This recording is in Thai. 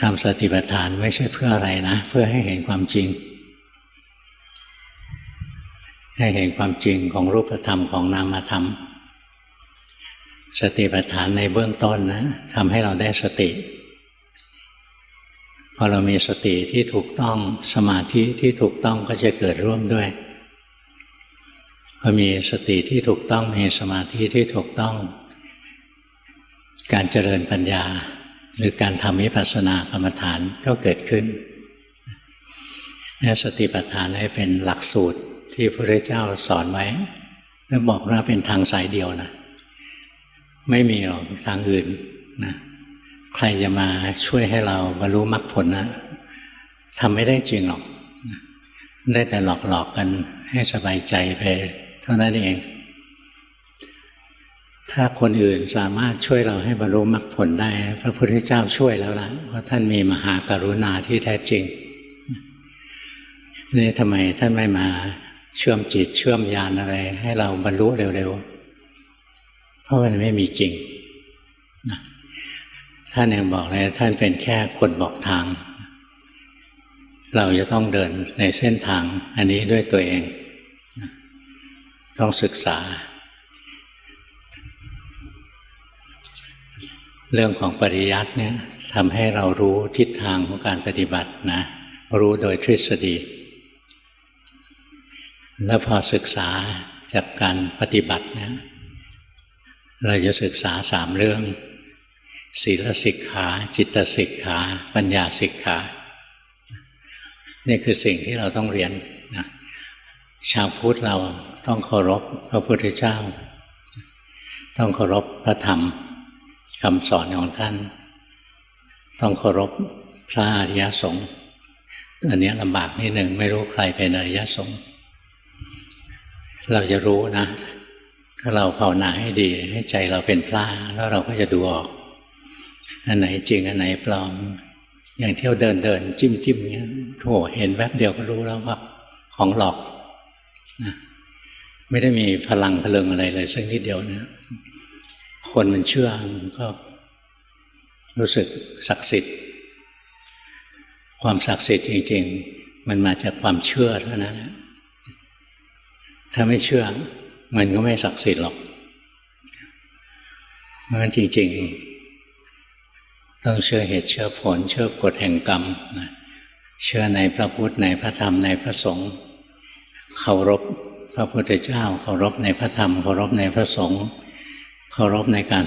ทำสติปัฏฐานไม่ใช่เพื่ออะไรนะ เพื่อให้เห็นความจริง ให้เห็นความจริงของรูปธรรมของนามธรรม สติปัฏฐานในเบื้องต้นนะทำให้เราได้สติ พอเรามีสติที่ถูกต้องสมาธิที่ถูกต้องก็จะเกิดร่วมด้วยพอมีสติที่ถูกต้องมีสมาธิที่ถูกต้อง การเจริญปัญญา หรือการทำวิปัสสนากรรมฐานก็เกิดขึ้นนี่สติปัฏฐานให้เป็นหลักสูตรที่พระพุทธเจ้าสอนไว้แล้วบอกว่าเป็นทางสายเดียวนะไม่มีหรอกทางอื่นนะใครจะมาช่วยให้เราบรรลุมรรคผลนะทำไม่ได้จริงหรอก ได้แต่หลอกๆกกันให้สบายใจไป เท่านั้นเอง ถ้าคนอื่นสามารถช่วยเราให้บรรลุมรรคผลได้ พระพุทธเจ้าช่วยแล้วล่ะเพราะท่านมีมหากรุณาที่แท้จริงนี่ทำไมท่านไม่มาเชื่อมจิตเชื่อมญาณอะไร ให้เราบรรลุเร็วๆ เพราะมันไม่มีจริง ท่านยังบอกเลยท่านเป็นแค่คนบอกทาง เราจะต้องเดินในเส้นทาง อันนี้ด้วยตัวเอง ต้องศึกษา เรื่องของปริยัติเนี่ยทำให้เรารู้ทิศทางของการปฏิบัตินะ รู้โดยทฤษฎี แล้วพอศึกษาจากการปฏิบัติเนี่ยเราจะศึกษาสามเรื่อง ศีลสิกขา จิตสิกขา ปัญญาสิกขา นี่คือสิ่งที่เราต้องเรียนนะชาวพุทธเราต้องเคารพพระพุทธเจ้า ต้องเคารพพระธรรม คำสอนของท่านต้องเคารพพระอริยสงฆ์อันนี้ลำบากนิดหนึ่งไม่รู้ใครเป็นอริยสงฆ์เราจะรู้นะ ถ้าเราภาวนาให้ดี ให้ใจเราเป็นพระแล้วเราก็จะดูออก อันไหนจริงอันไหนปลอม อย่างเที่ยวเดินเดินจิ้มจิ้มเงี้ยโถเห็นแวบเดียวก็รู้แล้วว่าของหลอกนะไม่ได้มีพลังพลังอะไรเลยสักนิดเดียวนะ คนมันเชื่อมันก็รู้สึกศักดิ์สิทธิ์ ความศักดิ์สิทธิ์จริง ๆ มันมาจากความเชื่อเท่านั้นถ้าไม่เชื่อ มันก็ไม่ศักดิ์สิทธิ์หรอกเพราะฉะนั้นจริง ๆ ต้องเชื่อเหตุเชื่อผล เชื่อกฎแห่งกรรมเชื่อในพระพุทธในพระธรรมในพระสงฆ์เคารพพระพุทธเจ้าเคารพในพระธรรมเคารพในพระสงฆ์ เคารพในการ